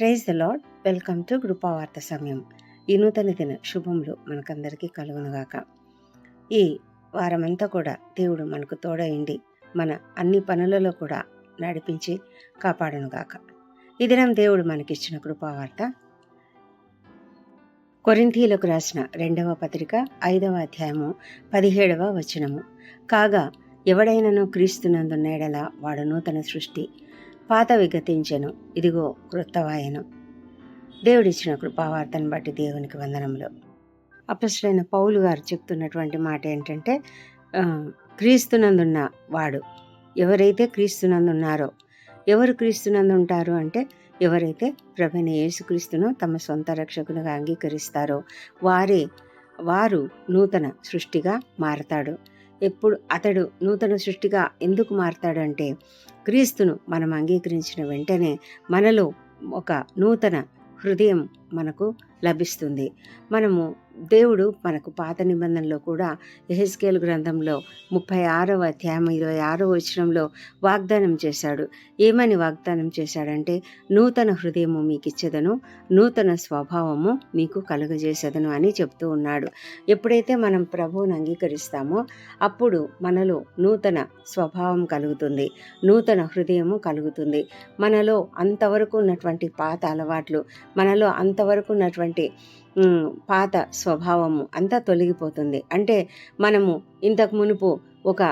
Praise the Lord welcome to Krupavartha సమయం. ఈ నూతన దిన శుభములు మనకందరికీ కలుగునుగాక. ఈ వారమంతా కూడా దేవుడు మనకు తోడయిండి మన అన్ని పనులలో కూడా నడిపించి కాపాడనుగాక. ఈ దినం దేవుడు మనకిచ్చిన కృపావార్త కొరింథీలకు రాసిన రెండవ పత్రిక ఐదవ అధ్యాయము పదిహేడవ వచనము. కాగా ఎవడైనను క్రీస్తునందున్న ఎడల వాడు నూతన సృష్టి పాతవి గతించెను ఇదిగో క్రొత్తవాయను దేవుడిచ్చిన కృపావార్తను బట్టి దేవునికి వందనములు. అపస్తుడైన పౌలు గారు చెప్తున్నటువంటి మాట ఏంటంటే క్రీస్తునందున్న వాడు ఎవరైతే క్రీస్తునందున్నారో ఎవరు క్రీస్తునందు ఉంటారు అంటే ఎవరైతే ప్రభుని యేసుక్రీస్తును తమ సొంత రక్షకునిగా అంగీకరిస్తారో వారే వారు నూతన సృష్టిగా మారతాడు. ఎప్పుడు అతడు నూతన సృష్టిగా ఎందుకు మారతాడంటే క్రీస్తును మనం అంగీకరించిన వెంటనే మనలో ఒక నూతన హృదయం మనకు లభిస్తుంది. మనము దేవుడు మనకు పాత నిబంధనలో కూడా ఎహెస్కేల్ గ్రంథంలో ముప్పై ఆరవ అధ్యాయం ఇరవై ఆరవ వచనంలో వాగ్దానం చేశాడు. ఏమని వాగ్దానం చేశాడంటే నూతన హృదయము మీకు ఇచ్చేదను నూతన స్వభావము మీకు కలుగజేసేదను అని చెప్తూ ఉన్నాడు. ఎప్పుడైతే మనం ప్రభువుని అంగీకరిస్తామో అప్పుడు మనలో నూతన స్వభావం కలుగుతుంది నూతన హృదయము కలుగుతుంది. మనలో అంతవరకు ఉన్నటువంటి పాత అలవాట్లు మనలో అంతవరకు ఉన్నటువంటి పాత స్వభావము అంతా తొలగిపోతుంది. అంటే మనము ఇంతకు మునుపు ఒక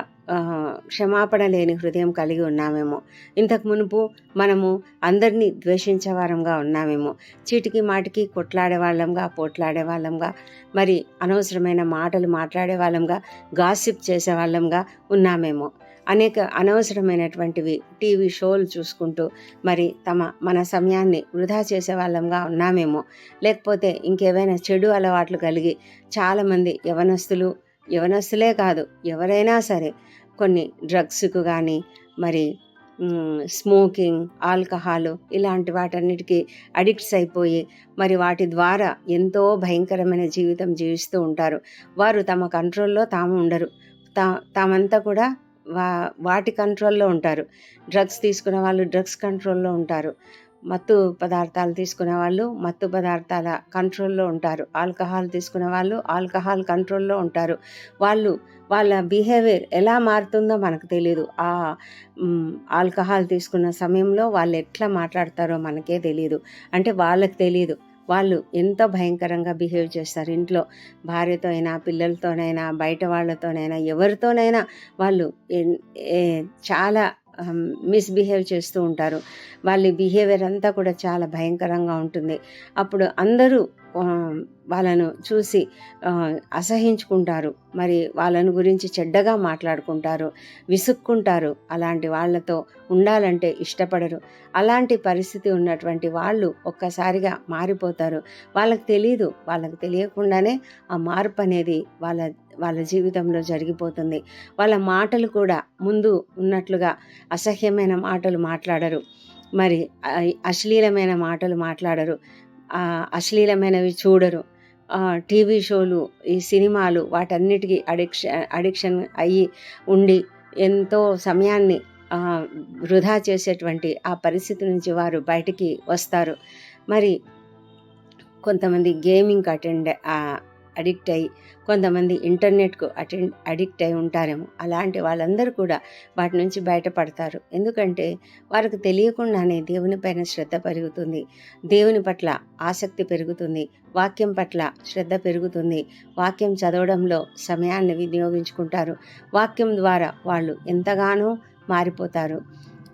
క్షమాపణ లేని హృదయం కలిగి ఉన్నామేమో. ఇంతకు మునుపు మనము అందరినీ ద్వేషించేవారంగా ఉన్నామేమో. చీటికి మాటికి కొట్లాడే వాళ్ళంగా పోట్లాడే వాళ్ళంగా మరి అనవసరమైన మాటలు మాట్లాడే వాళ్ళంగా గాసిప్ చేసే వాళ్ళంగా ఉన్నామేమో. అనేక అనవసరమైనటువంటివి టీవీ షోలు చూసుకుంటూ మరి తమ మన సమయాన్ని వృధా చేసే వాళ్ళంగా ఉన్నామేమో. లేకపోతే ఇంకేవైనా చెడు అలవాట్లు కలిగి చాలామంది యవనస్తులు యవనస్తులే కాదు ఎవరైనా సరే కొన్ని డ్రగ్స్కు కానీ మరి స్మోకింగ్ ఆల్కహాల్ ఇలాంటి వాటన్నిటికీ అడిక్ట్స్ అయిపోయి మరి వాటి ద్వారా ఎంతో భయంకరమైన జీవితం జీవిస్తూ ఉంటారు. వారు తమ కంట్రోల్లో తాము ఉండరు. తా తామంతా కూడా వా వాటి కంట్రోల్లో ఉంటారు. డ్రగ్స్ తీసుకునే వాళ్ళు డ్రగ్స్ కంట్రోల్లో ఉంటారు. మత్తు పదార్థాలు తీసుకునే వాళ్ళు మత్తు పదార్థాల కంట్రోల్లో ఉంటారు. ఆల్కహాల్ తీసుకునే వాళ్ళు ఆల్కహాల్ కంట్రోల్లో ఉంటారు. వాళ్ళు వాళ్ళ బిహేవియర్ ఎలా మారుతుందో మనకు తెలియదు ఆ ఆల్కహాల్ తీసుకున్న సమయంలో వాళ్ళు ఎట్లా మాట్లాడతారో మనకే తెలియదు అంటే వాళ్ళకి తెలియదు వాళ్ళు ఎంత భయంకరంగా బిహేవ్ చేస్తారు. ఇంట్లో భార్యతో అయినా పిల్లలతోనైనా బయట వాళ్ళతోనైనా ఎవరితోనైనా వాళ్ళు చాలా మిస్బిహేవ్ చేస్తూ ఉంటారు. వాళ్ళ బిహేవియర్ అంతా కూడా చాలా భయంకరంగా ఉంటుంది. అప్పుడు అందరూ వాళ్ళను చూసి అసహించుకుంటారు. మరి వాళ్ళను గురించి చెడ్డగా మాట్లాడుకుంటారు విసుక్కుంటారు. అలాంటి వాళ్ళతో ఉండాలంటే ఇష్టపడరు. అలాంటి పరిస్థితి ఉన్నటువంటి వాళ్ళు ఒక్కసారిగా మారిపోతారు. వాళ్ళకి తెలియదు వాళ్ళకి తెలియకుండానే ఆ మార్పు అనేది వాళ్ళ వాళ్ళ జీవితంలో జరిగిపోతుంది. వాళ్ళ మాటలు కూడా ముందు ఉన్నట్లుగా అసహ్యమైన మాటలు మాట్లాడరు. మరి అశ్లీలమైన మాటలు మాట్లాడరు. అశ్లీలమైనవి చూడరు. టీవీ షోలు ఈ సినిమాలు వాటన్నిటికీ అడిక్షన్ అడిక్షన్ అయ్యి ఉండి ఎంతో సమయాన్ని వృధా చేసేటువంటి ఆ పరిస్థితి నుంచి వారు బయటికి వస్తారు. మరి కొంతమంది గేమింగ్కి అటెండ్ అడిక్ట్ అయ్యి కొంతమంది ఇంటర్నెట్కు అటెండ్ అడిక్ట్ అయి ఉంటారేమో. అలాంటి వాళ్ళందరూ కూడా వాటి నుంచి బయటపడతారు. ఎందుకంటే వారికి తెలియకుండానే దేవుని పైన శ్రద్ధ పెరుగుతుంది. దేవుని పట్ల ఆసక్తి పెరుగుతుంది. వాక్యం పట్ల శ్రద్ధ పెరుగుతుంది. వాక్యం చదవడంలో సమయాన్ని వినియోగించుకుంటారు. వాక్యం ద్వారా వాళ్ళు ఎంతగానో మారిపోతారు.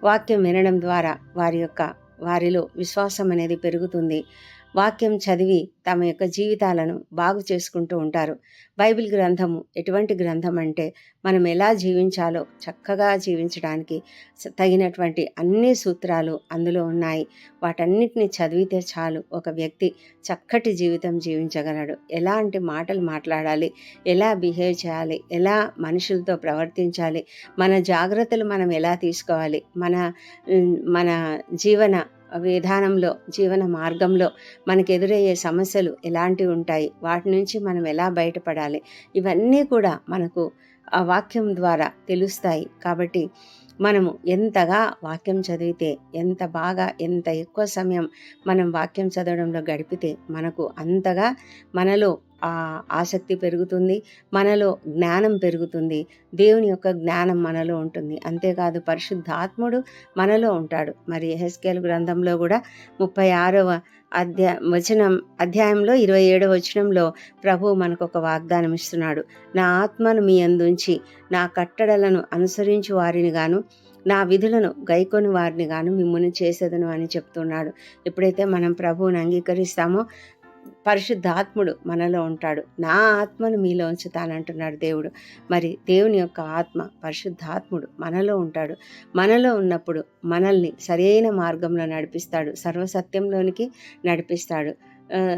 వాక్యం వినడం ద్వారా వారి యొక్క వారిలో విశ్వాసం అనేది పెరుగుతుంది. వాక్యం చదివి తమ యొక్క జీవితాలను బాగు చేసుకుంటూ ఉంటారు. బైబిల్ గ్రంథము ఎటువంటి గ్రంథం అంటే మనం ఎలా జీవించాలో చక్కగా జీవించడానికి తగినటువంటి అన్ని సూత్రాలు అందులో ఉన్నాయి. వాటన్నిటిని చదివితే చాలు ఒక వ్యక్తి చక్కటి జీవితం జీవించగలడు. ఎలాంటి మాటలు మాట్లాడాలి ఎలా బిహేవ్ చేయాలి ఎలా మనుషులతో ప్రవర్తించాలి మన జాగ్రత్తలు మనం ఎలా తీసుకోవాలి మన మన జీవన విధానంలో జీవన మార్గంలో మనకు ఎదురయ్యే సమస్యలు ఎలాంటివి ఉంటాయి? వాటి నుంచి మనం ఎలా బయటపడాలి? ఇవన్నీ కూడా మనకు ఆ వాక్యం ద్వారా తెలుస్తాయి. కాబట్టి మనము ఎంతగా వాక్యం చదివితే ఎంత బాగా ఎంత ఎక్కువ సమయం మనం వాక్యం చదవడంలో గడిపితే మనకు అంతగా మనలో ఆసక్తి పెరుగుతుంది మనలో జ్ఞానం పెరుగుతుంది దేవుని యొక్క జ్ఞానం మనలో ఉంటుంది. అంతేకాదు పరిశుద్ధాత్ముడు మనలో ఉంటాడు. మరి ఎహెస్కేల్ గ్రంథంలో కూడా ముప్పై ఆరవ అధ్యా వచనం అధ్యాయంలో ఇరవై ఏడవ వచనంలో ప్రభు మనకు ఒక వాగ్దానం ఇస్తున్నాడు. నా ఆత్మను మీ అందుంచి నా కట్టడలను అనుసరించి వారిని గాను నా విధులను గైకొని వారిని గాను మిమ్మల్ని చేసేదను అని చెప్తున్నాడు. ఎప్పుడైతే మనం ప్రభువుని అంగీకరిస్తామో పరిశుద్ధాత్ముడు మనలో ఉంటాడు. నా ఆత్మను మీలో ఉంచుతానంటున్నాడు దేవుడు. మరి దేవుని యొక్క ఆత్మ పరిశుద్ధాత్ముడు మనలో ఉంటాడు. మనలో ఉన్నప్పుడు మనల్ని సరైన మార్గంలో నడిపిస్తాడు. సర్వసత్యంలోనికి నడిపిస్తాడు.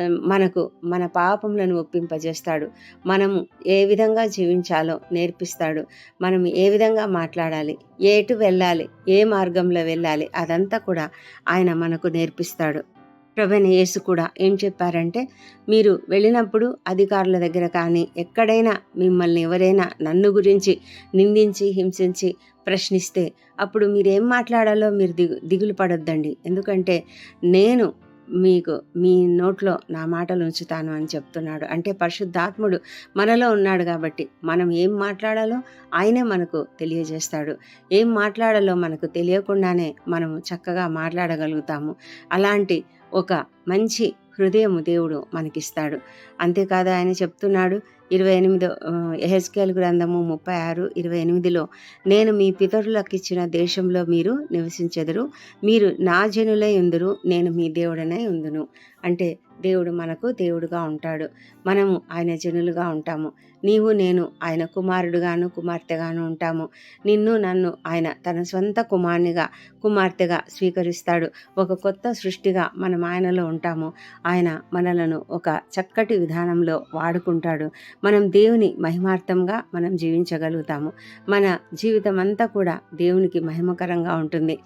మనకు మన పాపములను ఒప్పింపజేస్తాడు. మనము ఏ విధంగా జీవించాలో నేర్పిస్తాడు. మనం ఏ విధంగా మాట్లాడాలి ఏటు వెళ్ళాలి ఏ మార్గంలో వెళ్ళాలి అదంతా కూడా ఆయన మనకు నేర్పిస్తాడు. ప్రవీణ యేసు కూడా ఏం చెప్పారంటే మీరు వెళ్ళినప్పుడు అధికారుల దగ్గర కానీ ఎక్కడైనా మిమ్మల్ని ఎవరైనా నన్ను గురించి నిందించి హింసించి ప్రశ్నిస్తే అప్పుడు మీరు ఏం మాట్లాడాలో మీరు దిగు దిగులు పడొద్దండి. ఎందుకంటే నేను మీకు మీ నోట్లో నా మాటలు ఉంచుతాను అని చెప్తున్నాడు. అంటే పరిశుద్ధాత్ముడు మనలో ఉన్నాడు కాబట్టి మనం ఏం మాట్లాడాలో ఆయనే మనకు తెలియజేస్తాడు. ఏం మాట్లాడాలో మనకు తెలియకుండానే మనము చక్కగా మాట్లాడగలుగుతాము. అలాంటి ఒక మంచి హృదయము దేవుడు మనకిస్తాడు. అంతేకాదు ఆయన చెప్తున్నాడు ఇరవై ఎనిమిదో ఎహెచ్కేల్ గ్రంథము ముప్పై ఆరు ఇరవై ఎనిమిదిలో నేను మీ పితరులకు ఇచ్చిన దేశంలో మీరు నివసించెదరు. మీరు నా జనులై ఉందరు. నేను మీ దేవుడనై ఉందును. అంటే దేవుడు మనకు దేవుడుగా ఉంటాడు. మనము ఆయన జనులుగా ఉంటాము. నీవు నేను ఆయన కుమారుడుగాను కుమార్తెగాను ఉంటాము. నిన్ను నన్ను ఆయన తన సొంత కుమారునిగా కుమార్తెగా స్వీకరిస్తాడు. ఒక కొత్త సృష్టిగా మనం ఆయనలో ఉంటాము. ఆయన మనలను ఒక చక్కటి విధానంలో వాడుకుంటాడు. మనం దేవుని మహిమార్థంగా మనం జీవించగలుగుతాము. మన జీవితం అంతా కూడా దేవునికి మహిమకరంగా ఉంటుంది.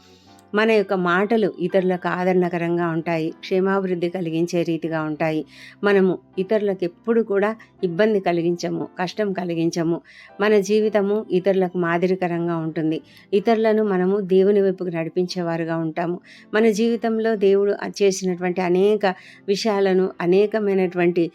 మన యొక్క మాటలు ఇతరులకు ఆదరణకరంగా ఉంటాయి క్షేమాభివృద్ధి కలిగించే రీతిగా ఉంటాయి. మనము ఇతరులకు ఎప్పుడు కూడా ఇబ్బంది కలిగించము కష్టం కలిగించము. మన జీవితము ఇతరులకు మాదిరికరంగా ఉంటుంది. ఇతరులను మనము దేవుని వైపుకు నడిపించేవారుగా ఉంటాము. మన జీవితంలో దేవుడు చేసినటువంటి అనేక విషయాలను అనేకమైనటువంటి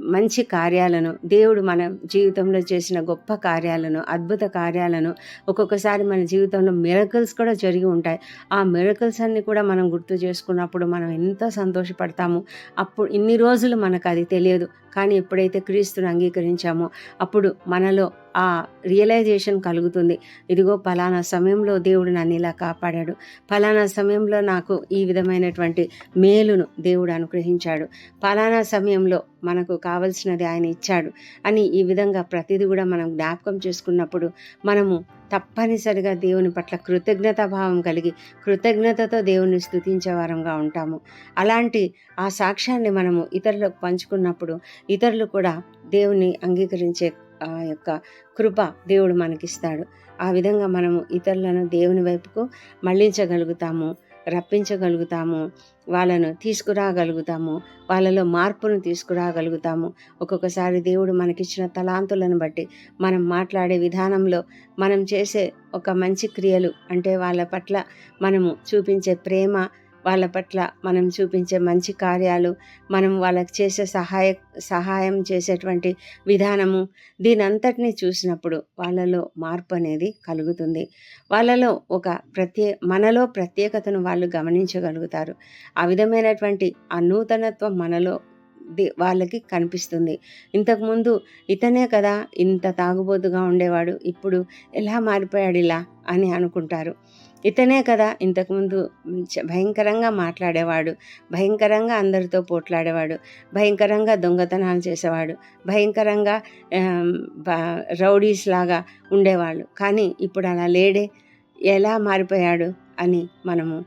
మంచి కార్యాలను దేవుడు మన జీవితంలో చేసిన గొప్ప కార్యాలను అద్భుత కార్యాలను ఒక్కొక్కసారి మన జీవితంలో మిరకల్స్ కూడా జరిగి ఉంటాయి. ఆ మిరకల్స్ అన్ని కూడా మనం గుర్తు చేసుకున్నప్పుడు మనం ఎంతో సంతోషపడతాము? అప్పుడు ఇన్ని రోజులు మనకు అది తెలియదు. కానీ ఎప్పుడైతే క్రీస్తుని అంగీకరించామో అప్పుడు మనలో ఆ రియలైజేషన్ కలుగుతుంది. ఇదిగో పలానా సమయంలో దేవుడు నన్ను ఇలా కాపాడాడు. పలానా సమయంలో నాకు ఈ విధమైనటువంటి మేలును దేవుడు అనుగ్రహించాడు. పలానా సమయంలో మనకు కావలసినది ఆయన ఇచ్చాడు అని ఈ విధంగా ప్రతిదీ కూడా మనం జ్ఞాపకం చేసుకున్నప్పుడు మనము తప్పనిసరిగా దేవుని పట్ల కృతజ్ఞతాభావం కలిగి కృతజ్ఞతతో దేవుని స్థుతించే వారంగా ఉంటాము. అలాంటి ఆ సాక్ష్యాన్ని మనము ఇతరులకు పంచుకున్నప్పుడు ఇతరులు కూడా దేవుని అంగీకరించే ఆ యొక్క కృప దేవుడు మనకిస్తాడు. ఆ విధంగా మనము ఇతరులను దేవుని వైపుకు మళ్ళించగలుగుతాము రప్పించగలుగుతాము వాళ్ళను తీసుకురాగలుగుతాము వాళ్ళలో మార్పును తీసుకురాగలుగుతాము. ఒక్కొక్కసారి దేవుడు మనకిచ్చిన తలాంతులను బట్టి మనం మాట్లాడే విధానంలో మనం చేసే ఒక మంచి క్రియలు అంటే వాళ్ళ పట్ల మనము చూపించే ప్రేమ వాళ్ళ పట్ల మనం చూపించే మంచి కార్యాలు మనం వాళ్ళకి చేసే సహాయ సహాయం చేసేటువంటి విధానము దీనంతటినీ చూసినప్పుడు వాళ్ళలో మార్పు అనేది కలుగుతుంది. వాళ్ళలో ఒక ప్రత్యే మనలో ప్రత్యేకతను వాళ్ళు గమనించగలుగుతారు. ఆ విధమైనటువంటి ఆ నూతనత్వం మనలో వాళ్ళకి కనిపిస్తుంది. ఇంతకుముందు ఇతనే కదా ఇంత తాగుబోతుగా ఉండేవాడు ఇప్పుడు ఎలా మారిపోయాడు ఇలా అని అనుకుంటారు. ఇతనే కదా ఇంతకుముందు భయంకరంగా మాట్లాడేవాడు భయంకరంగా అందరితో పోట్లాడేవాడు భయంకరంగా దొంగతనాలు చేసేవాడు భయంకరంగా రౌడీస్ లాగా ఉండేవాళ్ళు. కానీ ఇప్పుడు అలా లేడే ఎలా మారిపోయాడు అని మనము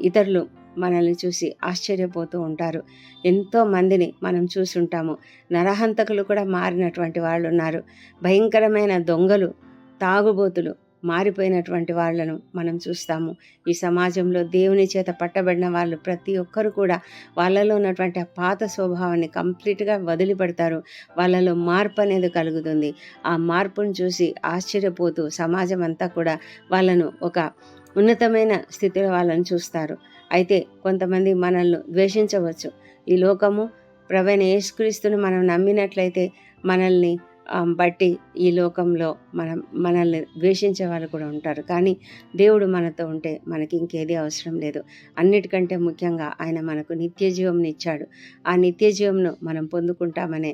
ఇతరులు మనల్ని చూసి ఆశ్చర్యపోతూ ఉంటారు. ఎంతో మందిని మనం చూసుంటాము. నరహంతకులు కూడా మారినటువంటి వాళ్ళు ఉన్నారు భయంకరమైన దొంగలు తాగుబోతులు మారిపోయినటువంటి వాళ్ళను మనం చూస్తాము. ఈ సమాజంలో దేవుని చేత పట్టబడిన వాళ్ళు ప్రతి ఒక్కరు కూడా వాళ్ళలో ఉన్నటువంటి ఆ పాత స్వభావాన్ని కంప్లీట్గా వదిలిపెడతారు. వాళ్ళలో మార్పు అనేది కలుగుతుంది. ఆ మార్పును చూసి ఆశ్చర్యపోతూ సమాజం అంతా కూడా వాళ్ళను ఒక ఉన్నతమైన స్థితిలో వాళ్ళని చూస్తారు. అయితే కొంతమంది మనల్ని ద్వేషించవచ్చు. ఈ లోకము ప్రవీణ యేసుక్రీస్తుని మనం నమ్మినట్లయితే మనల్ని బట్టి ఈ లోకంలో మనం మనల్ని ద్వేషించే వాళ్ళు కూడా ఉంటారు. కానీ దేవుడు మనతో ఉంటే మనకి ఇంకేది అవసరం లేదు. అన్నిటికంటే ముఖ్యంగా ఆయన మనకు నిత్య జీవంని ఇచ్చాడు. ఆ నిత్య జీవంను మనం పొందుకుంటామనే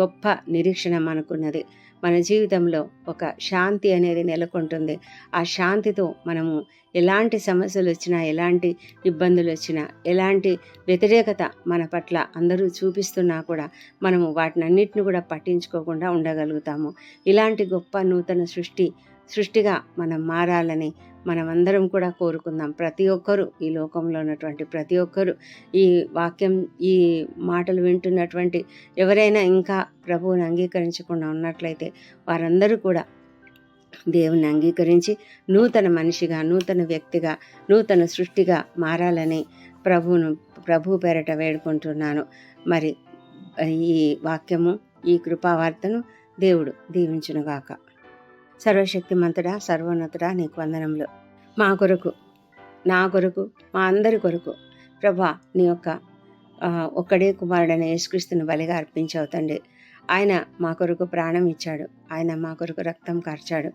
గొప్ప నిరీక్షణ మనకున్నది. మన జీవితంలో ఒక శాంతి అనేది నెలకొంటుంది. ఆ శాంతితో మనము ఎలాంటి సమస్యలు వచ్చినా ఎలాంటి ఇబ్బందులు వచ్చినా ఎలాంటి వ్యతిరేకత మన పట్ల అందరూ చూపిస్తున్నా కూడా మనము వాటిని అన్నిటిని కూడా పట్టించుకోకుండా ఉండగలుగుతాము. ఇలాంటి గొప్ప నూతన సృష్టి సృష్టిగా మనం మారాలని మనమందరం కూడా కోరుకుందాం. ప్రతి ఒక్కరూ ఈ లోకంలో ఉన్నటువంటి ప్రతి ఒక్కరూ ఈ వాక్యం ఈ మాటలు వింటున్నటువంటి ఎవరైనా ఇంకా ప్రభువుని అంగీకరించకుండా ఉన్నట్లయితే వారందరూ కూడా దేవుని అంగీకరించి నూతన మనిషిగా నూతన వ్యక్తిగా నూతన సృష్టిగా మారాలని ప్రభువును ప్రభు పేరట వేడుకుంటున్నాను. మరి ఈ వాక్యము ఈ కృపావార్తను దేవుడు దీవించునుగాక. సర్వశక్తిమంతుడా సర్వోన్నతుడా నీకు వందనములు. మా కొరకు నా కొరకు మా అందరి కొరకు ప్రభా నీ యొక్క ఒక్కడే కుమారుడైన యేసుక్రీస్తుని బలిగా అర్పించవు తండ్రి. ఆయన మా కొరకు ప్రాణం ఇచ్చాడు. ఆయన మా కొరకు రక్తం కార్చాడు.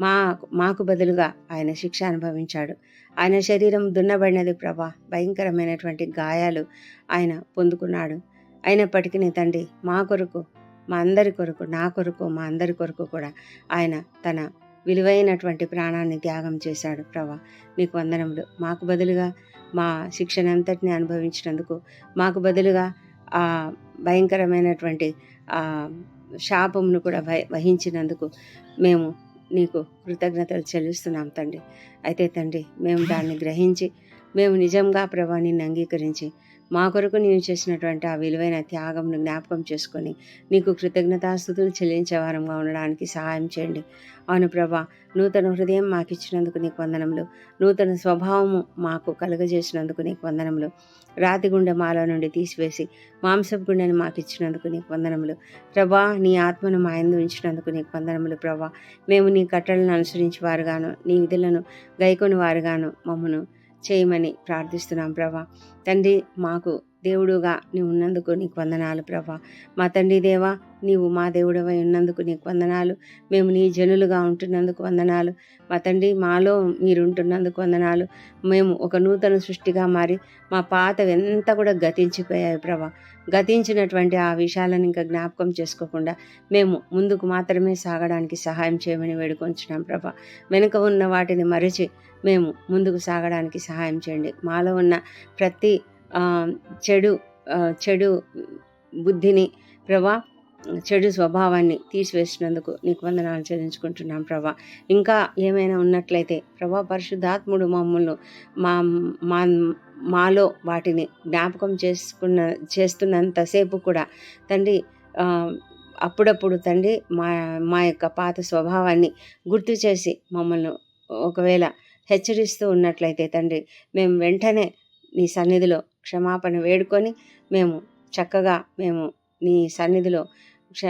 మా మాకు బదులుగా ఆయన శిక్ష అనుభవించాడు. ఆయన శరీరం దున్నబడినది ప్రభా భయంకరమైనటువంటి గాయాలు ఆయన పొందుకున్నాడు. అయినప్పటికీ తండ్రి మా కొరకు మా అందరి కొరకు నా కొరకు మా అందరి కొరకు కూడా ఆయన తన విలువైనటువంటి ప్రాణాన్ని త్యాగం చేశాడు ప్రభా. నీకు వందనములు. మాకు బదులుగా మా శిక్షణ అంతటిని అనుభవించినందుకు మాకు బదులుగా ఆ భయంకరమైనటువంటి ఆ శాపమును కూడా వహించినందుకు మేము నీకు కృతజ్ఞతలు చెల్లిస్తున్నాం తండ్రి. అయితే తండ్రి మేము దాన్ని గ్రహించి మేము నిజంగా ప్రభా నిన్ను అంగీకరించి మా కొరకు నీవు చేసినటువంటి ఆ విలువైన త్యాగంను జ్ఞాపకం చేసుకొని నీకు కృతజ్ఞతాస్థుతులు చెల్లించే వారంగా ఉండడానికి సహాయం చేయండి. అవును ప్రభా నూతన హృదయం మాకు ఇచ్చినందుకు నీకు వందనములు. నూతన స్వభావము మాకు కలుగజేసినందుకు నీకు వందనములు. రాతి గుండె మాలో నుండి తీసివేసి మాంసపు గుండెని మాకు ఇచ్చినందుకు నీకు వందనములు. ప్రభా నీ ఆత్మను మా ఎందు ఉంచినందుకు నీకు వందనములు ప్రభా. మేము నీ కట్టలను అనుసరించి వారుగాను నీ విధులను గైకొని వారుగాను మమ్మను. చేయమని ప్రార్థిస్తున్నాం ప్రభా. తండ్రి మాకు దేవుడుగా నీవు ఉన్నందుకు నీకు వందనాలు ప్రభా. మా తండ్రి దేవా నీవు మా దేవుడవై ఉన్నందుకు నీకు వందనాలు. మేము నీ జనులుగా ఉంటున్నందుకు వందనాలు. మా తండ్రి మాలో మీరు ఉంటున్నందుకు వందనాలు. మేము ఒక నూతన సృష్టిగా మారి మా పాత ఎంత కూడా గతించిపోయాయి ప్రభా. గతించినటువంటి ఆ విషయాలను ఇంకా జ్ఞాపకం చేసుకోకుండా మేము ముందుకు మాత్రమే సాగడానికి సహాయం చేయమని వేడుకొంచున్నాం ప్రభా. వెనుక ఉన్న వాటిని మరచి మేము ముందుకు సాగడానికి సహాయం చేయండి. మాలో ఉన్న ప్రతి చెడు చెడు బుద్ధిని ప్రభా చెడు స్వభావాన్ని తీసివేసినందుకు నీకు వందనాలు చెల్లించుకుంటున్నాం ప్రభా. ఇంకా ఏమైనా ఉన్నట్లయితే ప్రభా పరిశుద్ధాత్ముడు మమ్మల్ని మా మా మాలో వాటిని జ్ఞాపకం చేసుకున్న చేస్తున్నంతసేపు కూడా తండ్రి అప్పుడప్పుడు తండ్రి మా మా యొక్క పాత స్వభావాన్ని గుర్తు చేసి మమ్మల్ని ఒకవేళ హెచ్చరిస్తూ ఉన్నట్లయితే తండ్రి మేము వెంటనే నీ సన్నిధిలో క్షమాపణ వేడుకొని మేము చక్కగా మేము నీ సన్నిధిలో క్ష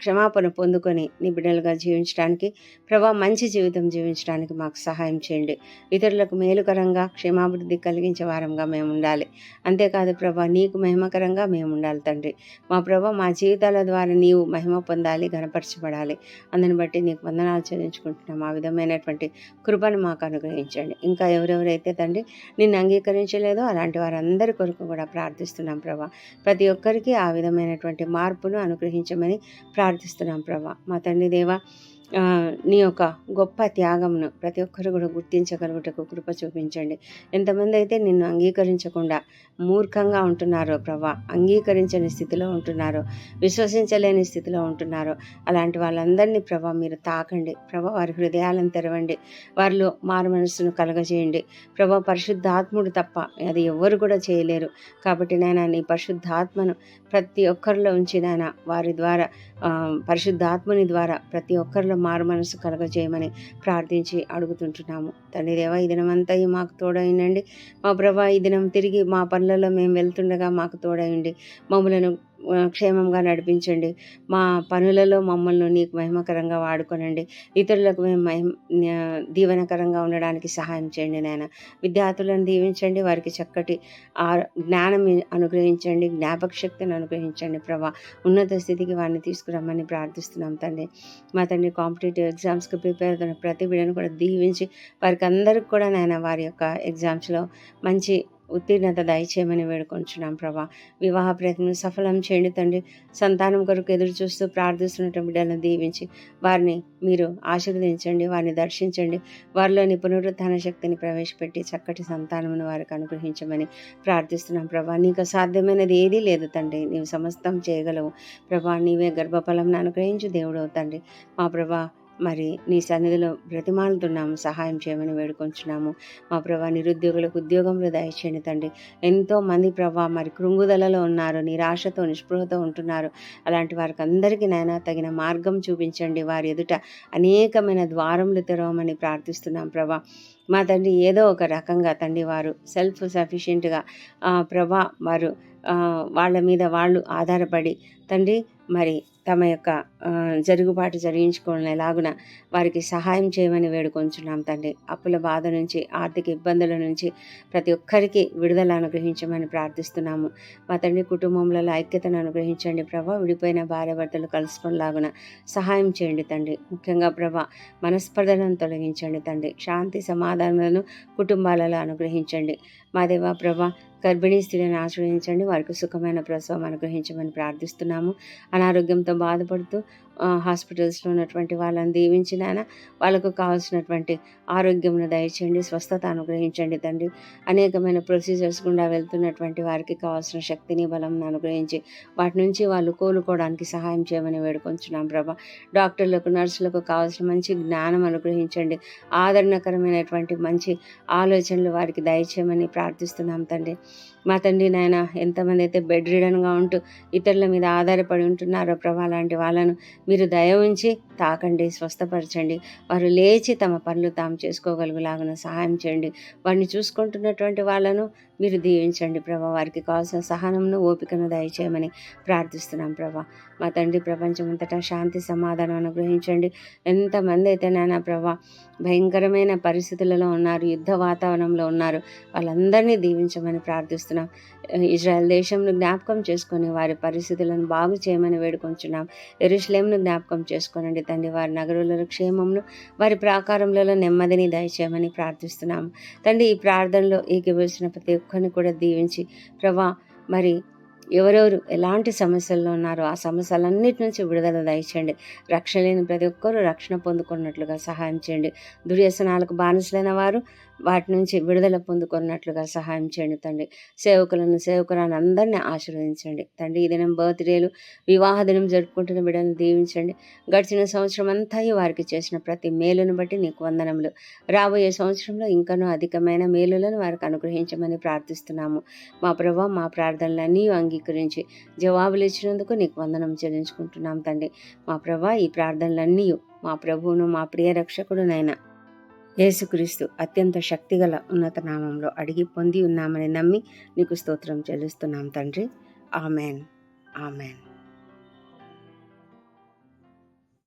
క్షమాపణ పొందుకొని నీ బిడ్డలుగా జీవించడానికి ప్రభా మంచి జీవితం జీవించడానికి మాకు సహాయం చేయండి. ఇతరులకు మేలుకరంగా క్షేమాభివృద్ధి కలిగించే వారంగా మేము ఉండాలి. అంతేకాదు ప్రభా నీకు మహిమకరంగా మేము ఉండాలి తండ్రి. మా ప్రభా మా జీవితాల ద్వారా నీవు మహిమ పొందాలి గనపరచబడాలి అందుని బట్టి నీకు వందనాలు చెల్లించుకుంటున్నాం. ఆ విధమైనటువంటి కృపను మాకు అనుగ్రహించండి. ఇంకా ఎవరెవరైతే తండ్రి నిన్ను అంగీకరించలేదో అలాంటి వారందరి కొరకు కూడా ప్రార్థిస్తున్నాం ప్రభా. ప్రతి ఒక్కరికి ఆ విధమైనటువంటి మార్పును అనుగ్రహించమని ప్రార్థిస్తున్నాం ప్రభా. మా తండ్రి దేవా నీ యొక్క గొప్ప త్యాగంను ప్రతి ఒక్కరు కూడా గుర్తించగలుగుటకు కృప చూపించండి. ఎంతమంది అయితే నిన్ను అంగీకరించకుండా మూర్ఖంగా ఉంటున్నారో ప్రభా అంగీకరించని స్థితిలో ఉంటున్నారో విశ్వసించలేని స్థితిలో ఉంటున్నారో అలాంటి వాళ్ళందరినీ ప్రభా మీరు తాకండి. ప్రభా వారి హృదయాలను తెరవండి. వారిలో మారు మనస్సును కలగజేయండి. ప్రభా పరిశుద్ధాత్ముడు తప్ప అది ఎవ్వరు కూడా చేయలేరు. కాబట్టి నాయన నీ పరిశుద్ధాత్మను ప్రతి ఒక్కరిలో ఉంచి నాయన వారి ద్వారా పరిశుద్ధాత్మని ద్వారా ప్రతి ఒక్కరిలో మారు మనసు కలగజేయమని ప్రార్థించి అడుగుతుంటున్నాము. తండ్రిదేవ ఈ దినమంతా మాకు తోడైనండి. మా ప్రభా ఈ దినం తిరిగి మా పనులలో మేము వెళ్తుండగా మాకు తోడైండి. మమ్మలను క్షేమంగా నడిపించండి. మా పనులలో మమ్మల్ని నీకు మహిమకరంగా వాడుకోనండి. ఇతరులకు మేము మహిమ దీవనకరంగా దీవెనకరంగా ఉండడానికి సహాయం చేయండి నాయన. విద్యార్థులను దీవించండి. వారికి చక్కటి ఆ జ్ఞానం అనుగ్రహించండి. జ్ఞాపక శక్తిని అనుగ్రహించండి ప్రభా. ఉన్నత స్థితికి వారిని తీసుకురమ్మని ప్రార్థిస్తున్నాం తండ్రి. మా తండ్రి కాంపిటేటివ్ ఎగ్జామ్స్కి ప్రిపేర్ అవుతున్న ప్రతి బిడ్డను కూడా దీవించి వారికి అందరికి కూడా నాయన వారి యొక్క ఎగ్జామ్స్లో మంచి ఉత్తీర్ణత దయచేయమని వేడుకొంచున్నాం ప్రభా. వివాహ ప్రయత్నం సఫలం చేయండి తండ్రి. సంతానం కొరకు ఎదురు చూస్తూ ప్రార్థిస్తున్న బిడ్డలను దీవించి వారిని మీరు ఆశీర్వదించండి వారిని దర్శించండి. వారిలోని పునరుత్థాన శక్తిని ప్రవేశపెట్టి చక్కటి సంతానమును వారికి అనుగ్రహించమని ప్రార్థిస్తున్నాం ప్రభా. నీకు సాధ్యమైనది ఏదీ లేదు తండ్రి. నీవు సమస్తం చేయగలవు. ప్రభా నీవే గర్భఫలం అనుగ్రహించు దేవుడు తండ్రి. మా ప్రభా మరి నీ సన్నిధిలో బ్రతిమాలుతున్నాము సహాయం చేయమని వేడుకొంచున్నాము. మా ప్రభా నిరుద్యోగులకు ఉద్యోగంలో దయచేయండి తండ్రి. ఎంతో మంది ప్రభా మరి కృంగుదలలో ఉన్నారు నిరాశతో నిస్పృహతో ఉంటున్నారు. అలాంటి వారికి అందరికీ నైనా తగిన మార్గం చూపించండి. వారి ఎదుట అనేకమైన ద్వారములు తెరవమని ప్రార్థిస్తున్నాం ప్రభా. మా తండ్రి ఏదో ఒక రకంగా తండ్రి వారు సెల్ఫ్ సఫిషియెంట్గా ప్రభా వారు వాళ్ళ మీద వాళ్ళు ఆధారపడి తండ్రి మరి తమ యొక్క జరుగుబాటు జరిగించుకోవడం ఎలాగున వారికి సహాయం చేయమని వేడుకొంచున్నాం తండ్రి. అప్పుల బాధ నుంచి ఆర్థిక ఇబ్బందుల నుంచి ప్రతి ఒక్కరికి విడుదల అనుగ్రహించమని ప్రార్థిస్తున్నాము. మా తండ్రి కుటుంబంలో ఐక్యతను అనుగ్రహించండి ప్రభా. విడిపోయిన భార్య భర్తలు కలుసుకునేలాగున సహాయం చేయండి తండ్రి. ముఖ్యంగా ప్రభా మనస్పర్ధలను తొలగించండి తండ్రి. శాంతి సమాధానాలను కుటుంబాలలో అనుగ్రహించండి. మా దేవా ప్రభా గర్భిణీ స్త్రీలను ఆశ్రయించండి. వారికి సుఖమైన ప్రసవం అనుగ్రహించమని ప్రార్థిస్తున్నాము. అనారోగ్యంతో బాధపడుతూ హాస్పిటల్స్లో ఉన్నటువంటి వాళ్ళని దీవించిన ఆయన. వాళ్ళకు కావాల్సినటువంటి ఆరోగ్యమును దయచేయండి స్వస్థత అనుగ్రహించండి తండ్రి. అనేకమైన ప్రొసీజర్స్ గుండా వెళ్తున్నటువంటి వారికి కావాల్సిన శక్తిని బలం అనుగ్రహించి వాటి నుంచి వాళ్ళు కోలుకోవడానికి సహాయం చేయమని వేడుకొంచున్నాం ప్రభా. డాక్టర్లకు నర్సులకు కావాల్సిన మంచి జ్ఞానం అనుగ్రహించండి. ఆదరణకరమైనటువంటి మంచి ఆలోచనలు వారికి దయచేయమని ప్రార్థిస్తున్నాం తండ్రి. మా తండ్రి నాయన ఎంతమంది అయితే బెడ్ రిడన్గా ఉంటూ ఇతరుల మీద ఆధారపడి ఉంటున్నారో ప్రభా లాంటి వాళ్ళను మీరు దయ ఉంచి తాకండి స్వస్థపరచండి. వారు లేచి తమ పనులు తాము చేసుకోగలుగులాగున సహాయం చేయండి. వారిని చూసుకుంటున్నటువంటి వాళ్ళను మీరు దీవించండి ప్రభా. వారికి కావాల్సిన సహనంను ఓపికను దయచేయమని ప్రార్థిస్తున్నాం ప్రభా. మా తండ్రి ప్రపంచమంతటా శాంతి సమాధానం అనుగ్రహించండి. ఎంతమంది అయితే నాయన ప్రభా భయంకరమైన పరిస్థితులలో ఉన్నారు యుద్ధ వాతావరణంలో ఉన్నారు వాళ్ళందరినీ దీవించమని ప్రార్థిస్తున్నాం. ఇజ్రాయెల్ దేశంను జ్ఞాపకం చేసుకొని వారి పరిస్థితులను బాగు చేయమని వేడుకొంచున్నాం. ఎరుషలేంను జ్ఞాపకం చేసుకోనండి తండ్రి. వారి నగరులలో క్షేమమును వారి ప్రాకారంలో నెమ్మదిని దయచేయమని ప్రార్థిస్తున్నాము తండ్రి ఈ ప్రార్థనలో ఏకీభవించిన ప్రతి ఒక్కరిని కూడా దీవించి ప్రభా మరి ఎవరెవరు ఎలాంటి సమస్యల్లో ఉన్నారో ఆ సమస్యలన్నిటి నుంచి విడుదల దయచేయండి. రక్షణ లేని ప్రతి ఒక్కరూ రక్షణ పొందుకున్నట్లుగా సహాయం చేయండి. దుర్వ్యసనాలకు బానిసలైన వారు వాటి నుంచి విడుదల పొందుకున్నట్లుగా సహాయం చేయండి తండ్రి. సేవకులను సేవకులను అందరినీ ఆశీర్వదించండి. తండ్రి ఈ దినం బర్త్డేలు వివాహ దినం జరుపుకుంటున్న బిడ్డలను దీవించండి. గడిచిన సంవత్సరం అంతా వారికి చేసిన ప్రతి మేలును బట్టి నీకు వందనములు. రాబోయే సంవత్సరంలో ఇంకనూ అధికమైన మేలులను వారికి అనుగ్రహించమని ప్రార్థిస్తున్నాము. మా ప్రభా మా ప్రార్థనలన్నీ అంగీకరించి జవాబులు ఇచ్చినందుకు నీకు వందనం చెల్లించుకుంటున్నాం తండ్రి. మా ప్రభా ఈ ప్రార్థనలన్నీ మా ప్రభువును మా ప్రియ రక్షకుడునైనా యేసుక్రీస్తు అత్యంత శక్తిగల ఉన్నత నామంలో అడిగి పొంది ఉన్నామని నమ్మి నీకు స్తోత్రం చెల్లిస్తున్నాం తండ్రి. ఆమెన్. ఆమెన్.